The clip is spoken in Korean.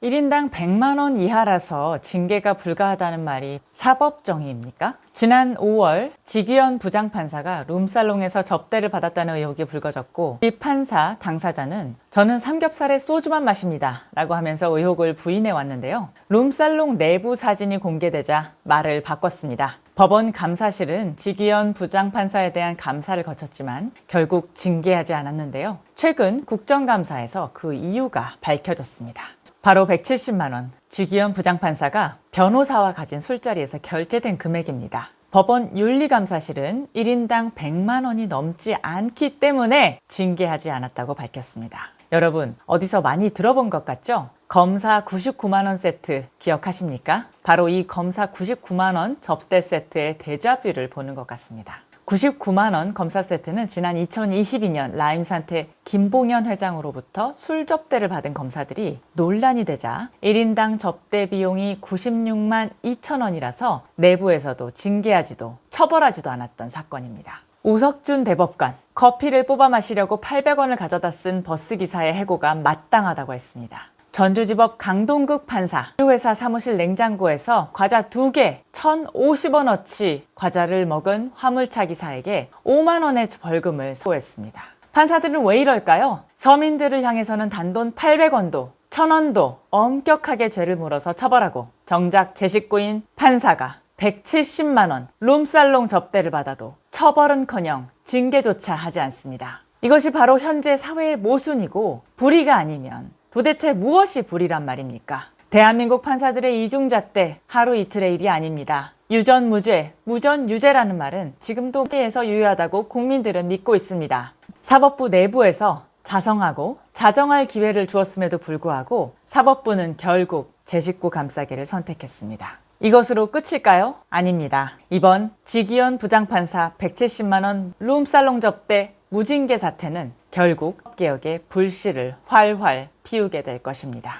1인당 100만 원 이하라서 징계가 불가하다는 말이 사법정의입니까? 지난 5월 지기현 부장판사가 룸살롱에서 접대를 받았다는 의혹이 불거졌고 이 판사 당사자는 저는 삼겹살에 소주만 마십니다 라고 하면서 의혹을 부인해 왔는데요. 룸살롱 내부 사진이 공개되자 말을 바꿨습니다. 법원 감사실은 지기현 부장판사에 대한 감사를 거쳤지만 결국 징계하지 않았는데요. 최근 국정감사에서 그 이유가 밝혀졌습니다. 바로 170만 원. 주기현 부장판사가 변호사와 가진 술자리에서 결제된 금액입니다. 법원 윤리감사실은 1인당 100만 원이 넘지 않기 때문에 징계하지 않았다고 밝혔습니다. 여러분, 어디서 많이 들어본 것 같죠? 검사 99만 원 세트 기억하십니까? 바로 이 검사 99만 원 접대 세트의 대자뷰를 보는 것 같습니다. 99만 원 검사 세트는 지난 2022년 라임 사태 김봉현 회장으로부터 술 접대를 받은 검사들이 논란이 되자 1인당 접대 비용이 96만 2천 원이라서 내부에서도 징계하지도 처벌하지도 않았던 사건입니다. 우석준 대법관, 커피를 뽑아 마시려고 800원을 가져다 쓴 버스 기사의 해고가 마땅하다고 했습니다. 전주지법 강동극 판사 그 회사 사무실 냉장고에서 과자 2개 1,050원어치 과자를 먹은 화물차 기사에게 5만 원의 벌금을 소했습니다. 판사들은 왜 이럴까요? 서민들을 향해서는 단돈 800원도 1000원도 엄격하게 죄를 물어서 처벌하고 정작 제 식구인 판사가 170만 원 룸살롱 접대를 받아도 처벌은커녕 징계조차 하지 않습니다. 이것이 바로 현재 사회의 모순이고 불의가 아니면 도대체 무엇이 불의란 말입니까? 대한민국 판사들의 이중잣대 하루 이틀의 일이 아닙니다. 유전무죄, 무전유죄라는 말은 지금도 피해서 유효하다고 국민들은 믿고 있습니다. 사법부 내부에서 자성하고 자정할 기회를 주었음에도 불구하고 사법부는 결국 제 식구 감싸기를 선택했습니다. 이것으로 끝일까요? 아닙니다. 이번 지기현 부장판사 170만원 룸살롱 접대 무징계 사태는 결국 개혁의 불씨를 활활 피우게 될 것입니다.